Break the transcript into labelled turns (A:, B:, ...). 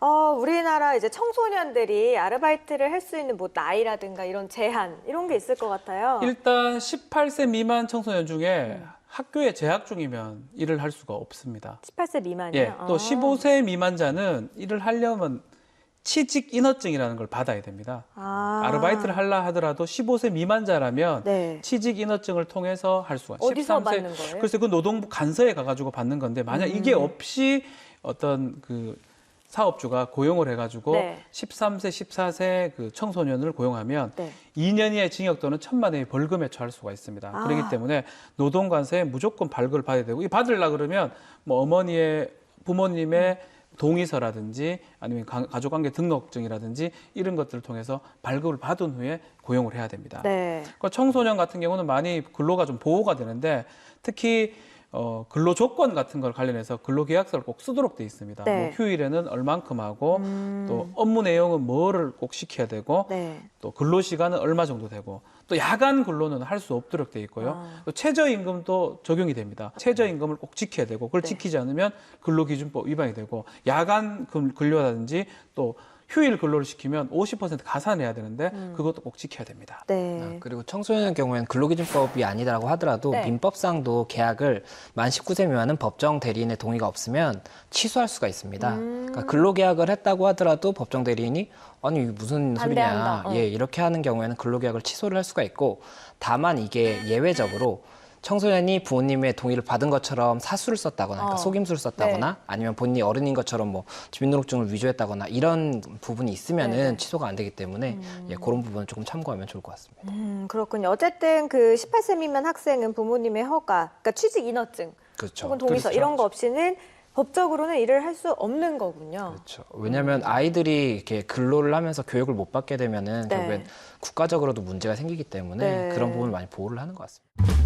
A: 어, 우리나라 이제 청소년들이 아르바이트를 할 수 있는 뭐 나이라든가 이런 제한 이런 게 있을 것 같아요.
B: 일단 18세 미만 청소년 중에 학교에 재학 중이면 일을 할 수가 없습니다.
A: 18세 미만이요.
B: 예, 또
A: 아.
B: 15세 미만자는 일을 하려면 취직 인허증이라는 걸 받아야 됩니다.
A: 아.
B: 아르바이트를 하려 하더라도 15세 미만자라면
A: 네.
B: 취직 인허증을 통해서 할 수가
A: 어디서
B: 13세
A: 받는 거예요?
B: 글쎄 그 노동부 간서에 가가지고 받는 건데 만약 이게
A: 음.
B: 없이 어떤 그 사업주가 고용을 해가지고
A: 네.
B: 13세, 14세 그 청소년을 고용하면
A: 네.
B: 2년 이하의 징역 또는 천만 원의 벌금에 처할 수가 있습니다.
A: 아.
B: 그렇기 때문에 노동관서에 무조건 발급을 받아야 되고 이 받으려 그러면 뭐 어머니의 부모님의 동의서라든지 아니면 가- 가족관계 등록증이라든지 이런 것들을 통해서 발급을 받은 후에 고용을 해야 됩니다.
A: 네.
B: 그러니까 청소년 같은 경우는 많이 근로가 좀 보호가 되는데 특히 어, 근로 조건 같은 걸 관련해서 근로계약서를 꼭 쓰도록 돼 있습니다.
A: 네.
B: 뭐 휴일에는 얼만큼 하고
A: 음.
B: 또 업무 내용은 뭐를 꼭 시켜야 되고
A: 네.
B: 또 근로 시간은 얼마 정도 되고 또 야간 근로는 할 수 없도록 돼 있고요.
A: 아.
B: 또 최저임금도 적용이 됩니다. 최저임금을 꼭 지켜야 되고 그걸
A: 네.
B: 지키지 않으면 근로기준법 위반이 되고 야간 근- 근로라든지 또 휴일 근로를 시키면 50% 가산해야 되는데
A: 음.
B: 그것도 꼭 지켜야 됩니다.
A: 네.
C: 아, 그리고 청소년의 경우에는 근로기준법이 아니라고 하더라도
A: 네.
C: 민법상도 계약을 만 19세 미만은 법정 대리인의 동의가 없으면 취소할 수가 있습니다.
A: 음.
C: 그러니까 근로계약을 했다고 하더라도 법정 대리인이 아니 이게 무슨 소리냐.
A: 어.
C: 예 이렇게 하는 경우에는 근로계약을 취소를 할 수가 있고 다만 이게 예외적으로 청소년이 부모님의 동의를 받은 것처럼 사수를 썼다거나 그러니까
A: 어.
C: 속임수를 썼다거나
A: 네.
C: 아니면 본인이 어른인 것처럼 뭐 주민등록증을 위조했다거나 이런 부분이 있으면은
A: 네네.
C: 취소가 안 되기 때문에 예, 그런 부분은 조금 참고하면 좋을 것 같습니다.
A: 음, 그렇군요. 어쨌든 그 18세 미만 학생은 부모님의 허가, 그러니까 취직 인허증
C: 그렇죠.
A: 혹은 동의서
B: 그렇죠.
A: 이런 거 없이는 법적으로는 일을 할 수 없는 거군요.
C: 그렇죠. 왜냐하면 아이들이 이렇게 근로를 하면서 교육을 못 받게 되면은
A: 네.
C: 결국엔 국가적으로도 문제가 생기기 때문에
A: 네.
C: 그런 부분을 많이 보호를 하는 것 같습니다.